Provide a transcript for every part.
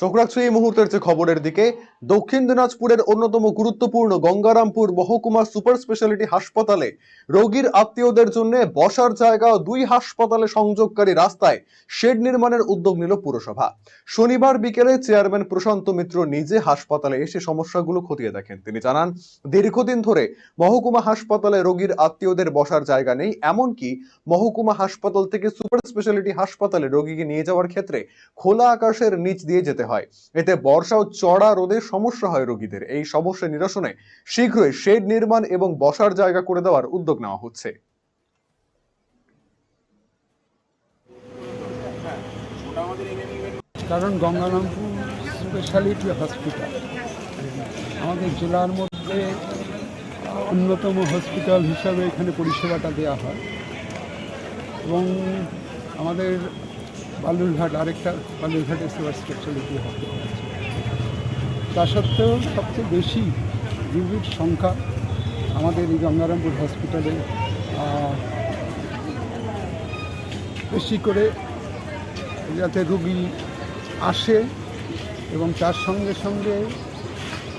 চোখ রাখছে এই মুহূর্তের যে খবরের দিকে। দক্ষিণ দিনাজপুরের অন্যতম গুরুত্বপূর্ণ গঙ্গারামপুর মহকুমা সুপার স্পেশালিটি হাসপাতালে রোগীর আত্মীয়দের জন্য বসার জায়গা দুই হাসপাতালে সংযোগকারী রাস্তায় শেড নির্মাণের উদ্যোগ নিল পুরসভা। শনিবার বিকেলে চেয়ারম্যান প্রশান্ত মিত্র নিজে হাসপাতালে এসে সমস্যাগুলো খতিয়ে দেখেন। তিনি জানান, দীর্ঘদিন ধরে মহকুমা হাসপাতালে রোগীর আত্মীয়দের বসার জায়গা নেই, এমনকি মহকুমা হাসপাতাল থেকে সুপার স্পেশালিটি হাসপাতালে রোগীকে নিয়ে যাওয়ার ক্ষেত্রে খোলা আকাশের নিচ দিয়ে যেতে হয়। এতে বর্ষা ও চড়া রোদে সমস্যা হয় রোগীদের। এই সমস্যা নিরসনে শীঘ্রই শেড নির্মাণ এবং বসার জায়গা করে দেওয়ার উদ্যোগ নেওয়া হচ্ছে। কারণ গঙ্গারামপুর স্পেশালিটি হসপিটাল আমাদের জেলার মধ্যে অন্যতম হসপিটাল হিসাবে এখানে পরিষেবাটা দেওয়া হয়। এবং আমাদের বালুরঘাট, আরেকটা বালুরঘাটে সুপার স্পেশালিটি হসপিটাল আছে। তা সত্ত্বেও সবচেয়ে বেশি রোগীর সংখ্যা আমাদের এই গঙ্গারামপুর হসপিটালে বেশি করে যাতে রুগী আসে এবং তার সঙ্গে সঙ্গে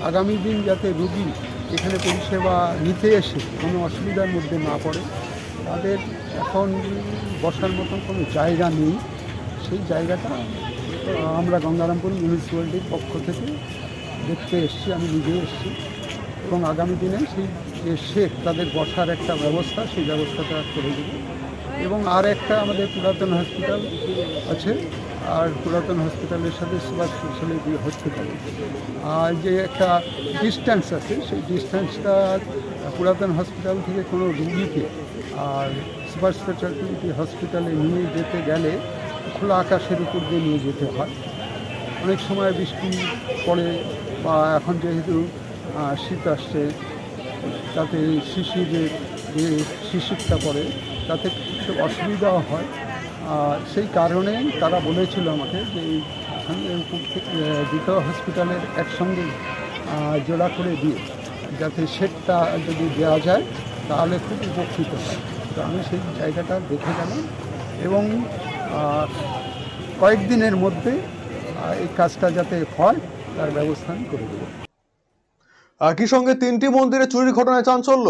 আগামী দিন যাতে রুগী এখানে পরিষেবা নিতে এসে কোনো অসুবিধার মধ্যে না পড়ে, তাদের এখন বসার মতন কোনো জায়গা নেই। সেই জায়গাটা আমরা গঙ্গারামপুর মিউনিসিপ্যালিটির পক্ষ থেকে দেখতে এসছি, আমি নিজে এসেছি। এবং আগামী দিনে সেই যে শেড তাদের বসার একটা ব্যবস্থা, সেই ব্যবস্থাটা করে দেবো। এবং আর একটা আমাদের পুরাতন হসপিটাল আছে, আর পুরাতন হসপিটালের সাথে সুপার স্পেশালিটি হসপিটাল আর যে একটা ডিস্ট্যান্স আছে, সেই ডিস্ট্যান্সটা পুরাতন হসপিটাল থেকে কোনো রুগীকে আর সুপার স্পেশালিটি হসপিটালে নিয়ে যেতে গেলে খোলা আকাশের উপর দিয়ে নিয়ে যেতে হয়। অনেক সময় বৃষ্টি পড়ে বা এখন যেহেতু শীত আসছে, তাতে শিশিরের যে শিশিরটা পড়ে, তাতে কিছু অসুবিধাও হয়। সেই কারণে তারা বলেছিল আমাকে যে দ্বিতীয় হসপিটালের একসঙ্গে জোড়া করে দিয়ে যাতে সেটটা যদি দেওয়া যায়, তাহলে খুব উপকৃত হয়। তো আমি সেই জায়গাটা দেখে গেলাম এবং কয়েকদিনের মধ্যে এই কাজটা যাতে হয়, তার ব্যবস্থা আমি করে দেবো। একই সঙ্গে তিনটি মন্দিরে চুরির ঘটনায় চাঞ্চল্য।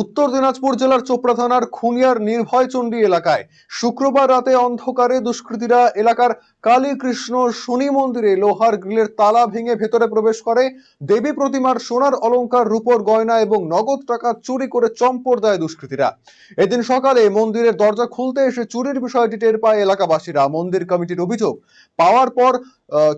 উত্তর দিনাজপুর জেলার চোপড়া থানার খুনিয়ার নির্ভয়চণ্ডী এলাকায় শুক্রবার রাতে অন্ধকারে দুষ্কৃতীরা এলাকার কালী কৃষ্ণ শনি মন্দিরে লোহার গ্রিলের তালা ভেঙে ভেতরে প্রবেশ করে। দেবী প্রতিমার সোনার অলংকার, রূপর গয়না এবং নগদ টাকা চুরি করে চম্পট দেয় দুষ্কৃতীরা। এদিন সকালে মন্দিরের দরজা খুলতে এসে চুরির বিষয়টি টের পায় এলাকাবাসীরা। মন্দির কমিটির অভিযোগ, পাওয়ার পর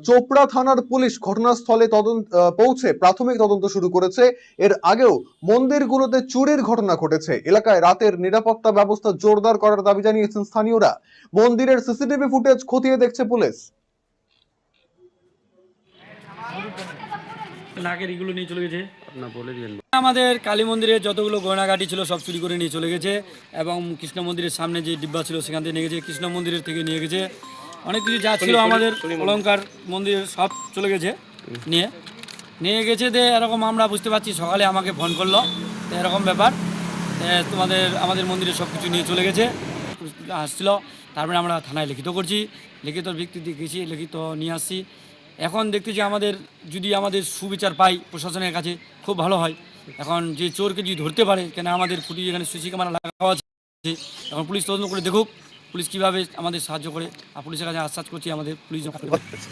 চোপড়া থানার পুলিশ ঘটনাস্থলে তদন্ত পৌঁছে প্রাথমিক তদন্ত শুরু করেছে। এর আগেও মন্দিরগুলোতে চুরির ঘটনা ঘটেছে। এলাকায় রাতের নিরাপত্তা ব্যবস্থা জোরদার করার দাবি জানিয়েছেন স্থানীয়রা। মন্দিরের সিসিটিভি ফুটেজ খতিয়ে দেখছে পুলিশ। নাকের এগুলো নিয়ে চলে গেছে? আপনার বলে দিবেন আমাদের কালী মন্দিরে যতগুলো গয়নাঘাটি ছিল সব চুরি করে নিয়ে চলে গেছে এবং কৃষ্ণ মন্দিরের সামনে যে ডিব্বা ছিল সেখান থেকে নিয়ে গেছে কৃষ্ণ মন্দিরের থেকে নিয়ে গেছে। অনেক কিছু যা ছিল আমাদের অলঙ্কার মন্দির। সব চলে গেছে নিয়ে। নিয়ে গেছে যে এরকম আমরা বুঝতে পারছি সকালে আমাকে ফোন করল। এরকম ব্যাপার। তোমাদের, আমাদের মন্দিরে সব কিছু নিয়ে চলে গেছে। আসছিল, তারপরে আমরা থানায় লিখিত করছি। লিখিত ভিত্তিতে গেছি, লিখিত নিয়ে আসছি। এখন দেখতেছি আমাদের, যদি আমাদের সুবিচার পাই প্রশাসনের কাছে, খুব ভালো হয়। এখন যে চোরকে যদি ধরতে পারে, কেন আমাদের ফুটি এখানে সিসি ক্যামেরা লাগানো আছে, এখন পুলিশ তদন্ত করে দেখুক, পুলিশ কীভাবে আমাদের সাহায্য করে। আর পুলিশের কাছে আশ্বাস করছি আমাদের পুলিশ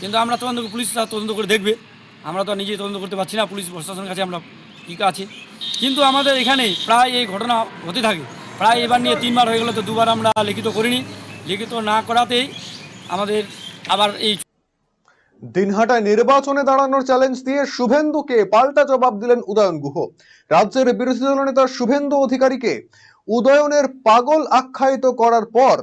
কিন্তু আমরা তদন্ত, পুলিশ তদন্ত করে দেখবে। আমরা তো নিজে তদন্ত করতে পারছি না, পুলিশ প্রশাসনের কাছে আমরা ঠিক আছে। কিন্তু আমাদের এখানে প্রায় এই ঘটনা হতে থাকে। প্রায় এবার নিয়ে তিনবার হয়ে গেল তো দুবার আমরা লিখিত করিনি। লিখিত না করাতেই আমাদের আবার এই দিনহাটায় নির্বাচনে দাঁড়ানোর চ্যালেঞ্জ দিয়ে শুভেন্দুকে পাল্টা জবাব দিলেন উদয়ন গুহ। রাজ্যের বিরোধী দল নেতা শুভেন্দু অধিকারীকে উদয়নের পাগল আখ্যায়িত করার পর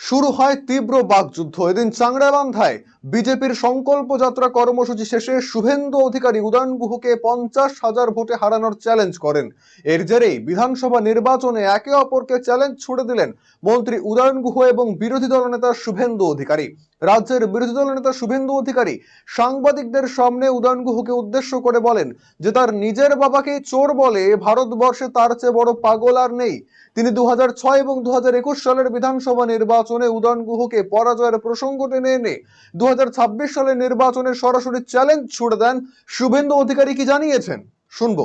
শুরু হয় তীব্র বাকযুদ্ধ। এদিন চাংড়াবান্ধায় বিজেপির সংকল্প যাত্রা কর্মসূচি শেষে শুভেন্দু অধিকারী উদয়ন গুহকে পঞ্চাশ হাজার ভোটে হারানোর চ্যালেঞ্জ করেন। এর জেরেই বিধানসভা নির্বাচনে একে অপরকে চ্যালেঞ্জ ছুড়ে দিলেন মন্ত্রী উদয়ন গুহ এবং বিরোধী দলনেতা শুভেন্দু অধিকারী। রাজ্যের বিরোধী দল নেতা শুভেন্দু অধিকারী সাংবাদিকদের সামনে উদয়ন গুহকে উদ্দেশ্য করে বলেন যে তার নিজের বাবাকে চোর বলে ভারতবর্ষে তার চেয়ে বড় পাগল আর নেই। তিনি দু হাজার ছয় এবং দু একুশ সালের বিধানসভা নির্বাচনে উদয়ন গুহকে পরাজয়ের প্রসঙ্গ টেনে এনে দু ছাব্বিশ সালের নির্বাচনে সরাসরি চ্যালেঞ্জ ছুড়ে দেন শুভেন্দু অধিকারী কি জানিয়েছেন? শুনব।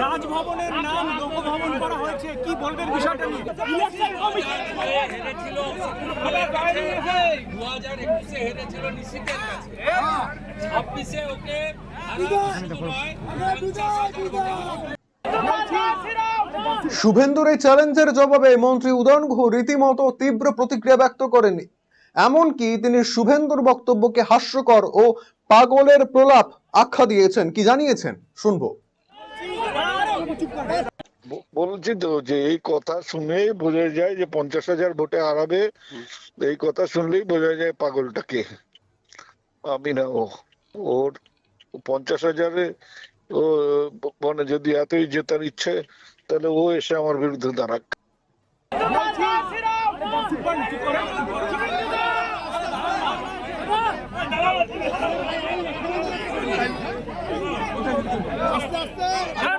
রাজভবনের নাম লোকভবন করা হয়েছে। কি বলবেন বিষয়টা নিয়ে? দু হাজার একুশে হেরেছিল নিশীতের কাছে ছাব্বিশে ওকে শুভেন্দুর এই চ্যালেঞ্জের জবাবে মন্ত্রী উদয়ন গুহ রীতিমতো তীব্র প্রতিক্রিয়া ব্যক্ত করেন এমনকি তিনি শুভেন্দুর বক্তব্যকে হাস্যকর ও পাগলের প্রলাপ আখ্যা দিয়েছেন। কি জানিয়েছেন? শুনব। বলছি তো যে এই কথা শুনেই বোঝা যায় যে পঞ্চাশ হাজার ভোটে হারাবে। এই কথা শুনলেই বোঝা যায় পাগলটাকে আমি না, ও, ওর পঞ্চাশ হাজারে ও মানে যদি এতই জেতার ইচ্ছে তাহলে ও এসে আমার বিরুদ্ধে দাঁড়াক। আস্তে ছাড়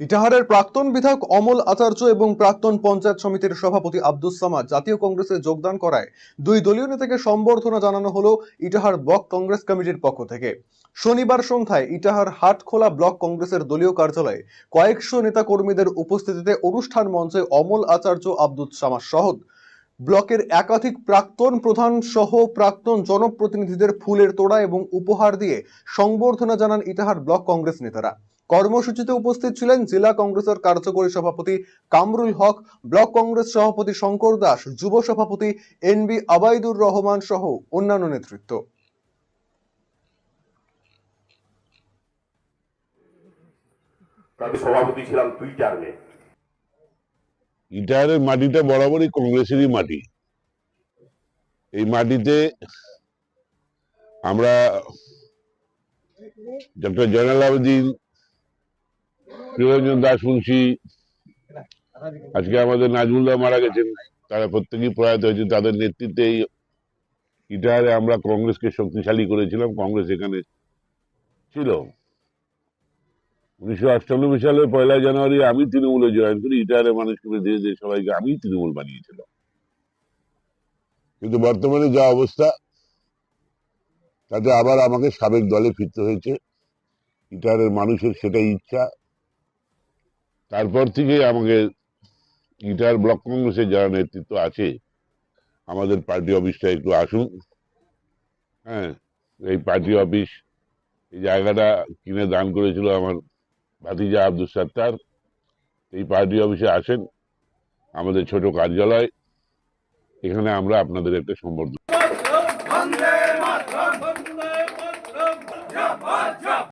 ইটাহারের প্রাক্তন বিধায়ক অমল আচার্য এবং প্রাক্তন পঞ্চায়েত সমিতির সভাপতি আব্দুস সামাদ জাতীয় কংগ্রেসে যোগদান করায় দুই দলীয় নেতাকে সম্বর্ধনা জানানো হলো ইটাহার ব্লক কংগ্রেস কমিটির পক্ষ থেকে। শনিবার সন্ধ্যায় ইটাহার হাটখোলা ব্লক কংগ্রেসের দলীয় কার্যালয়ে কয়েকশো নেতা কর্মীদের উপস্থিতিতে অনুষ্ঠান মঞ্চে অমল আচার্য, আব্দুস সামাদ সহ ব্লকের একাধিক প্রাক্তন প্রধান সহ প্রাক্তন জনপ্রতিনিধিদের ফুলের তোড়া এবং উপহার দিয়ে সংবর্ধনা জানান ইটাহার ব্লক কংগ্রেস নেতারা। কর্মসূচিতে উপস্থিত ছিলেন জেলা কংগ্রেসের কার্যকরী সভাপতি কামরুল হক ব্লক কংগ্রেস সভাপতি শঙ্কর দাস যুব সভাপতি এন বি আবাইদুর রহমান সহ অন্যান্য নেতৃত্ব। আমি সভাপতি ছিলাম দুই টার্মে ইটাহারের মাটিটা বরাবরই কংগ্রেসেরই মাটি। এই মাটিতে আমরা ডক্টর জয়নাল আবেদিন প্রিয়রঞ্জন দাস মুন্সি আজকে আমাদের নাজমুল্লাহ মারা গেছেন। তারা প্রত্যেকেই প্রয়াত হয়েছে তাদের নেতৃত্বে এই ইটাহারে আমরা কংগ্রেসকে শক্তিশালী করেছিলাম। কংগ্রেস এখানে ছিল। উনিশশো আটানব্বই সালের পয়লা জানুয়ারি আমি তৃণমূলে জয়েন করি। ইটাহারে মানুষকে ধীরে ধীরে সবাইকে আমি তৃণমূল বানিয়েছিলাম। কিন্তু বর্তমানে যা অবস্থা, তাতে আবার আমাকে সাবেক দলে ফিরতে হয়েছে। ইটাহারের মানুষের সেটাই ইচ্ছা। তারপর থেকে আমাকে ইটাহার ব্লক কংগ্রেসের যারা নেতৃত্ব আছে, আমাদের পার্টি অফিসটা একটু আসুন। হ্যাঁ এই পার্টি অফিস এই জায়গাটা কিনে দান করেছিল আমার ভাতিজা আব্দুল সাত্তার। এই পার্টি অফিসে আসেন আমাদের ছোট কার্যালয়। এখানে আমরা আপনাদের একটা সম্বর্ধনা